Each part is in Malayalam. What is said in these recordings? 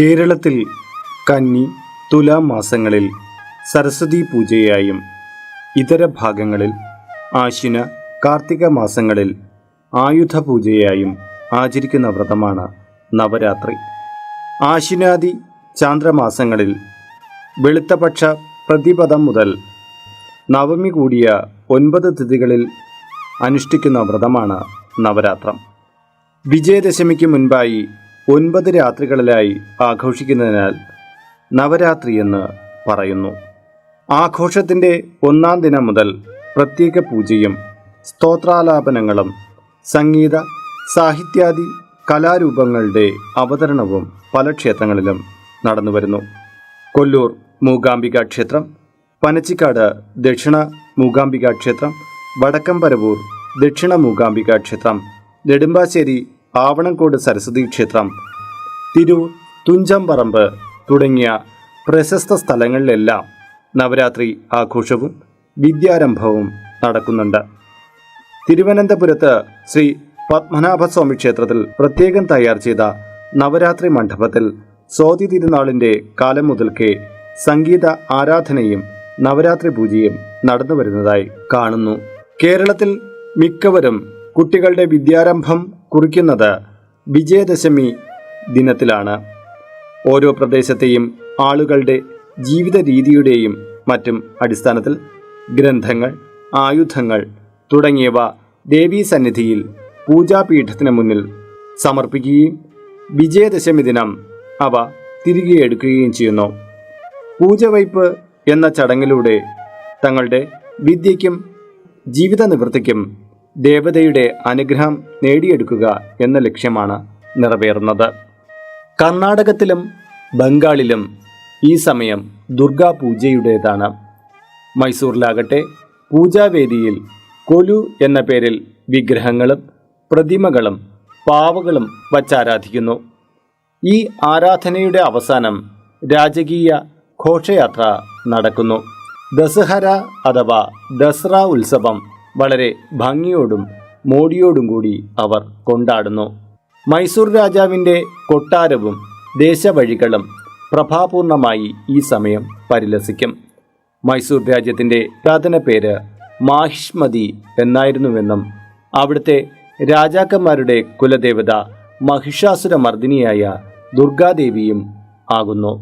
കേരളത്തിൽ കന്നി തുലാം മാസങ്ങളിൽ സരസ്വതി പൂജയായും ഇതര ഭാഗങ്ങളിൽ ആശ്വിന കാർത്തിക മാസങ്ങളിൽ ആയുധ പൂജയായും ആചരിക്കുന്ന വ്രതമാണ് നവരാത്രി. ആശ്വിനാദി ചാന്ദ്രമാസങ്ങളിൽ വെളുത്തപക്ഷ പ്രതിപദം മുതൽ നവമി കൂടിയ ഒൻപത് തിഥികളിൽ അനുഷ്ഠിക്കുന്ന വ്രതമാണ് നവരാത്രം. വിജയദശമിക്ക് മുൻപായി ഒൻപത് രാത്രികളിലായി ആഘോഷിക്കുന്നതിനാൽ നവരാത്രി എന്ന് പറയുന്നു. ആഘോഷത്തിന്റെ ഒന്നാം ദിനം മുതൽ പ്രത്യേക പൂജയും സ്തോത്രാലാപനങ്ങളും സംഗീത സാഹിത്യാദി കലാരൂപങ്ങളുടെ അവതരണവും പല ക്ഷേത്രങ്ങളിലും നടന്നുവരുന്നു കൊല്ലൂർ മൂകാംബിക ക്ഷേത്രം പനച്ചിക്കാട് ദക്ഷിണ മൂകാംബിക ക്ഷേത്രം വടക്കംപരവൂർ ദക്ഷിണ മൂകാംബിക ക്ഷേത്രം നെടുമ്പാശ്ശേരി ആവണംകോട് സരസ്വതി ക്ഷേത്രം തിരൂർ തുഞ്ചമ്പറമ്പ് തുടങ്ങിയ പ്രശസ്ത സ്ഥലങ്ങളിലെല്ലാം നവരാത്രി ആഘോഷവും വിദ്യാരംഭവും നടക്കുന്നുണ്ട്. തിരുവനന്തപുരത്ത് ശ്രീ പത്മനാഭസ്വാമി ക്ഷേത്രത്തിൽ പ്രത്യേകം തയ്യാർ ചെയ്ത നവരാത്രി മണ്ഡപത്തിൽ സ്വാതി തിരുനാളിന്റെ കാലം മുതൽക്കേ സംഗീത ആരാധനയും നവരാത്രി പൂജയും നടന്നു വരുന്നതായി കാണുന്നു. കേരളത്തിൽ മിക്കവരും കുട്ടികളുടെ വിദ്യാരംഭം കുറിക്കുന്നത് വിജയദശമി ദിനത്തിലാണ്. ഓരോ പ്രദേശത്തെയും ആളുകളുടെ ജീവിത രീതിയുടെയും മറ്റും അടിസ്ഥാനത്തിൽ ഗ്രന്ഥങ്ങൾ ആയുധങ്ങൾ തുടങ്ങിയവ ദേവീ സന്നിധിയിൽ പൂജാപീഠത്തിന് മുന്നിൽ സമർപ്പിക്കുകയും വിജയദശമി ദിനം അവ തിരികെ എടുക്കുകയും ചെയ്യുന്നു. പൂജവയ്പ് എന്ന ചടങ്ങിലൂടെ തങ്ങളുടെ വിദ്യയ്ക്കും ജീവിത നിവൃത്തിക്കും ദേവതയുടെ അനുഗ്രഹം നേടിയെടുക്കുക എന്ന ലക്ഷ്യമാണ് നിറവേറുന്നത്. കർണാടകത്തിലും ബംഗാളിലും ഈ സമയം ദുർഗാ പൂജയുടേതാണ് മൈസൂരിലാകട്ടെ പൂജാവേദിയിൽ കൊലു എന്ന പേരിൽ വിഗ്രഹങ്ങളും പ്രതിമകളും പാവകളും വച്ചാരാധിക്കുന്നു. ഈ ആരാധനയുടെ അവസാനം രാജകീയ ഘോഷയാത്ര നടക്കുന്നു. ദസഹര അഥവാ ദസറ ഉത്സവം വളരെ ഭംഗിയോടും മോടിയോടും കൂടി അവർ കൊണ്ടാടുന്നു. മൈസൂർ രാജാവിന്റെ കൊട്ടാരവും ദേശവഴികളും പ്രഭാപൂർണമായി ഈ സമയം പരിലസിക്കും. മൈസൂർ രാജ്യത്തിന്റെ പ്രാർത്ഥന പേര് മാഹിഷ്മതി എന്നായിരുന്നുവെന്നും അവിടുത്തെ രാജാക്കന്മാരുടെ കുലദേവത മഹിഷാസുരമർദിനിയായ ദുർഗാദേവിയും ആകുന്നു.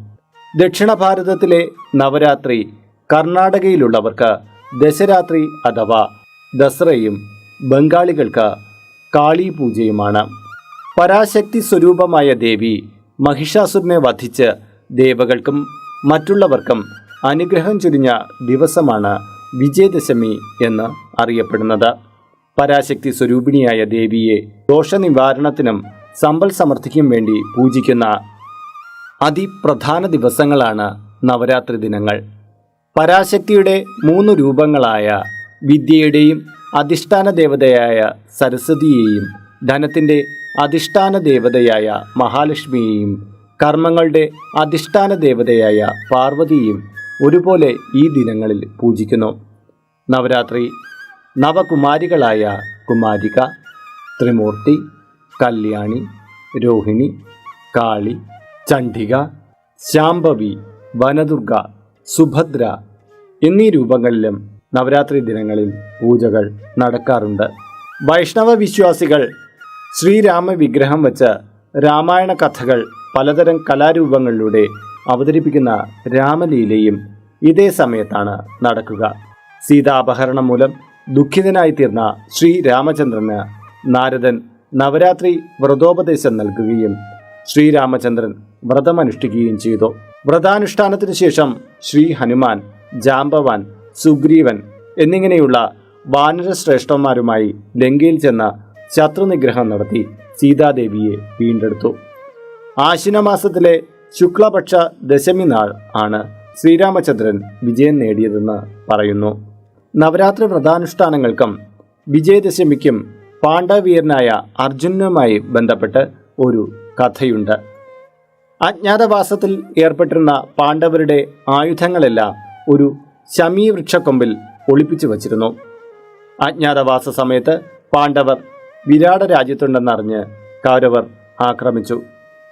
ദക്ഷിണ ഭാരതത്തിലെ നവരാത്രി കർണാടകയിലുള്ളവർക്ക് ദശരാത്രി അഥവാ ദസറയും ബംഗാളികൾക്ക് കാളി പൂജയുമാണ് പരാശക്തി സ്വരൂപമായ ദേവി മഹിഷാസുരനെ വധിച്ച് ദേവകൾക്കും മറ്റുള്ളവർക്കും അനുഗ്രഹം ചൊരിഞ്ഞ ദിവസമാണ് വിജയദശമി എന്ന് അറിയപ്പെടുന്നത്. പരാശക്തി സ്വരൂപിണിയായ ദേവിയെ ദോഷനിവാരണത്തിനും സമ്പൽ സമൃദ്ധിക്കും വേണ്ടി പൂജിക്കുന്ന അതിപ്രധാന ദിവസങ്ങളാണ് നവരാത്രി ദിനങ്ങൾ. പരാശക്തിയുടെ മൂന്ന് രൂപങ്ങളായ വിദ്യയുടെയും അധിഷ്ഠാന ദേവതയായ സരസ്വതിയെയും ധനത്തിന്റെ അധിഷ്ഠാന ദേവതയായ മഹാലക്ഷ്മിയെയും കർമ്മങ്ങളുടെ അധിഷ്ഠാന ദേവതയായ പാർവതിയും ഒരുപോലെ ഈ ദിനങ്ങളിൽ പൂജിക്കുന്നു. നവരാത്രി നവകുമാരികളായ കുമാരിക ത്രിമൂർത്തി കല്യാണി രോഹിണി കാളി ചണ്ഡിക ശാംഭവി വനദുർഗ സുഭദ്ര എന്നീ രൂപങ്ങളിലും നവരാത്രി ദിനങ്ങളിൽ പൂജകൾ നടക്കാറുണ്ട്. വൈഷ്ണവ വിശ്വാസികൾ ശ്രീരാമ വിഗ്രഹം വച്ച് രാമായണ കഥകൾ പലതരം കലാരൂപങ്ങളിലൂടെ അവതരിപ്പിക്കുന്ന രാമലീലയും ഇതേ സമയത്താണ് നടക്കുക. സീതാപഹരണം മൂലം ദുഃഖിതനായി തീർന്ന ശ്രീരാമചന്ദ്രന് നാരദൻ നവരാത്രി വ്രതോപദേശം നൽകുകയും ശ്രീരാമചന്ദ്രൻ വ്രതമനുഷ്ഠിക്കുകയും ചെയ്തു. വ്രതാനുഷ്ഠാനത്തിനു ശേഷം ശ്രീ ഹനുമാൻ ജാമ്പവാൻ സുഗ്രീവൻ എന്നിങ്ങനെയുള്ള വാനരശ്രേഷ്ഠന്മാരുമായി ലങ്കയിൽ ചെന്ന ശത്രുനിഗ്രഹം നടത്തി സീതാദേവിയെ വീണ്ടെടുത്തു. ആശ്വിന മാസത്തിലെ ശുക്ലപക്ഷ ദശമി നാൾ ആണ് ശ്രീരാമചന്ദ്രൻ വിജയം നേടിയതെന്ന് പറയുന്നു. നവരാത്രി വ്രതാനുഷ്ഠാനങ്ങൾക്കും വിജയദശമിക്കും പാണ്ഡവീരനായ അർജുനുമായി ബന്ധപ്പെട്ട് ഒരു കഥയുണ്ട്. അജ്ഞാതവാസത്തിൽ ഏർപ്പെട്ടിരുന്ന പാണ്ഡവരുടെ ആയുധങ്ങളെല്ലാം ഒരു ശമീ വൃക്ഷക്കൊമ്പിൽ ഒളിപ്പിച്ചു വച്ചിരുന്നു. അജ്ഞാതവാസ സമയത്ത് പാണ്ഡവർ വിരാട രാജ്യത്തുണ്ടെന്നറിഞ്ഞ് കൗരവർ ആക്രമിച്ചു.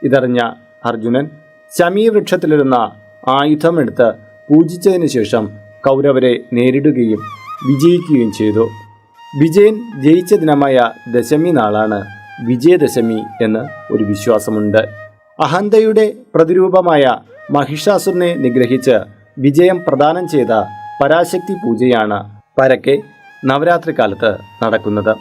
ഇതറിഞ്ഞ അർജുനൻ ശമീ വൃക്ഷത്തിലിരുന്ന ആയുധമെടുത്ത് പൂജിച്ചതിനു ശേഷം കൗരവരെ നേരിടുകയും വിജയിക്കുകയും ചെയ്തു. വിജയൻ ജയിച്ച ദിനമായ ദശമി നാളാണ് വിജയദശമി എന്ന് ഒരു വിശ്വാസമുണ്ട്. അഹന്തയുടെ പ്രതിരൂപമായ മഹിഷാസുരനെ നിഗ്രഹിച്ച് വിജയം പ്രദാനം ചെയ്ത പരാശക്തി പൂജയാണ് പരക്കെ നവരാത്രി കാലത്ത് നടക്കുന്നത്.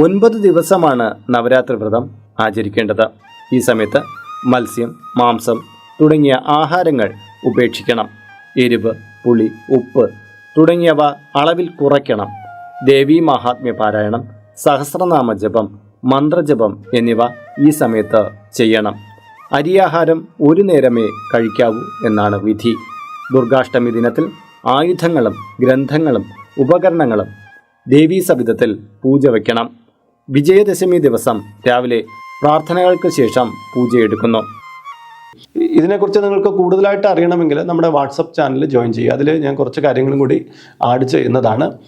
ഒൻപത് ദിവസമാണ് നവരാത്രി വ്രതം ആചരിക്കേണ്ടത്. ഈ സമയത്ത് മത്സ്യം മാംസം തുടങ്ങിയ ആഹാരങ്ങൾ ഉപേക്ഷിക്കണം. എരിവ് പുളി ഉപ്പ് തുടങ്ങിയവ അളവിൽ കുറയ്ക്കണം. ദേവീ മഹാത്മ്യ പാരായണം സഹസ്രനാമ ജപം മന്ത്രജപം എന്നിവ ഈ സമയത്ത് ചെയ്യണം. അരിയാഹാരം ഒരു നേരമേ കഴിക്കാവൂ എന്നാണ് വിധി. ദുർഗാഷ്ടമി ദിനത്തിൽ ആയുധങ്ങളും ഗ്രന്ഥങ്ങളും ഉപകരണങ്ങളും ദേവീ സവിധത്തിൽ പൂജ വയ്ക്കണം വിജയദശമി ദിവസം രാവിലെ പ്രാർത്ഥനകൾക്ക് ശേഷം പൂജയെടുക്കുന്നു ഇതിനെക്കുറിച്ച് നിങ്ങൾക്ക് കൂടുതലായിട്ട് അറിയണമെങ്കിൽ നമ്മുടെ വാട്സപ്പ് ചാനൽ ജോയിൻ ചെയ്യുക. അതിൽ ഞാൻ കുറച്ച് കാര്യങ്ങളും കൂടി ആഡ് ചെയ്യുന്നതാണ്.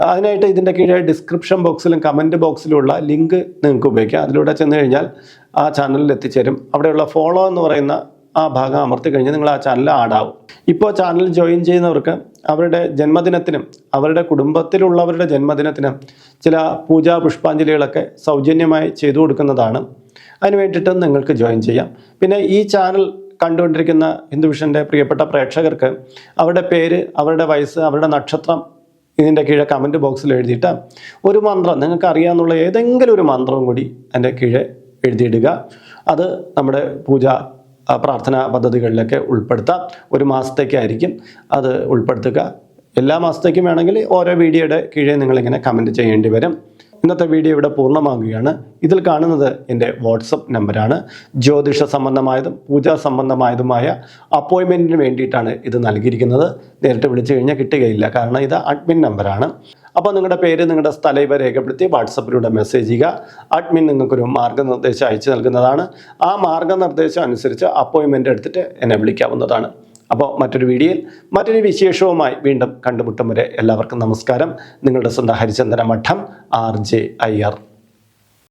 അതിനായിട്ട് ഇതിന്റെ കീഴെ ഡിസ്ക്രിപ്ഷൻ ബോക്സിലും കമന്റ് ബോക്സിലുമുള്ള ലിങ്ക് നിങ്ങൾക്ക് ഉപയോഗിക്കാം. അതിലൂടെ ചെന്ന് കഴിഞ്ഞാൽ ആ ചാനലിൽ എത്തിച്ചേരും. അവിടെയുള്ള ഫോളോ എന്ന് പറയുന്ന ആ ഭാഗം അമർത്തി കഴിഞ്ഞാൽ നിങ്ങൾ ആ ചാനൽ ആഡാവും ഇപ്പോൾ ചാനൽ ജോയിൻ ചെയ്യുന്നവർക്ക് അവരുടെ ജന്മദിനത്തിനും അവരുടെ കുടുംബത്തിലുള്ളവരുടെ ജന്മദിനത്തിനും ചില പൂജാ പുഷ്പാഞ്ജലികളൊക്കെ സൗജന്യമായി ചെയ്തു കൊടുക്കുന്നതാണ്. അതിന് വേണ്ടിയിട്ട് നിങ്ങൾക്ക് ജോയിൻ ചെയ്യാം. പിന്നെ ഈ ചാനൽ കണ്ടുകൊണ്ടിരിക്കുന്ന ഹിന്ദുവിഷന്റെ പ്രിയപ്പെട്ട പ്രേക്ഷകർക്ക് അവരുടെ പേര് അവരുടെ വയസ്സ് അവരുടെ നക്ഷത്രം ഇതിന്റെ കീഴെ കമന്റ് ബോക്സിൽ എഴുതിയിട്ട് ഒരു മന്ത്രം നിങ്ങൾക്ക് അറിയാമെന്നുള്ള ഏതെങ്കിലും ഒരു മന്ത്രവും കൂടി അതിന്റെ കീഴെ എഴുതിയിടുക. അത് നമ്മുടെ പൂജ പ്രാർത്ഥനാ പദ്ധതികളിലൊക്കെ ഉൾപ്പെടുത്താം. ഒരു മാസത്തേക്കായിരിക്കും അത് ഉൾപ്പെടുത്തുക. എല്ലാ മാസത്തേക്കും വേണമെങ്കിൽ ഓരോ വീഡിയോയുടെ കീഴേ നിങ്ങളിങ്ങനെ കമന്റ് ചെയ്യേണ്ടി വരും. ഇന്നത്തെ വീഡിയോ ഇവിടെ പൂർണമാകുകയാണ്. ഇതിൽ കാണുന്നത് എന്റെ വാട്സപ്പ് നമ്പറാണ്. ജ്യോതിഷ സംബന്ധമായതും പൂജാ സംബന്ധമായതുമായ അപ്പോയിൻമെന്റിന് വേണ്ടിയിട്ടാണ് ഇത് നൽകിയിരിക്കുന്നത്. നേരിട്ട് വിളിച്ചു കഴിഞ്ഞാൽ കിട്ടുകയില്ല. കാരണം ഇത് അഡ്മിൻ നമ്പറാണ്. അപ്പോൾ നിങ്ങളുടെ പേര് നിങ്ങളുടെ സ്ഥലം ഇവ രേഖപ്പെടുത്തി വാട്സപ്പിലൂടെ മെസ്സേജ് ചെയ്യുക. അഡ്മിൻ നിങ്ങൾക്കൊരു മാർഗനിർദ്ദേശം അയച്ചു നൽകുന്നതാണ്. ആ മാർഗനിർദ്ദേശം അനുസരിച്ച് അപ്പോയിൻമെന്റ് എടുത്തിട്ട് എന്നെ വിളിക്കാവുന്നതാണ്. അപ്പോൾ മറ്റൊരു വീഡിയോയിൽ മറ്റൊരു വിശേഷവുമായി വീണ്ടും കണ്ടുമുട്ടും വരെ എല്ലാവർക്കും നമസ്കാരം. നിങ്ങളുടെ സ്വന്തം ഹരിചന്ദന മഠം ആർ ജെ അയ്യർ.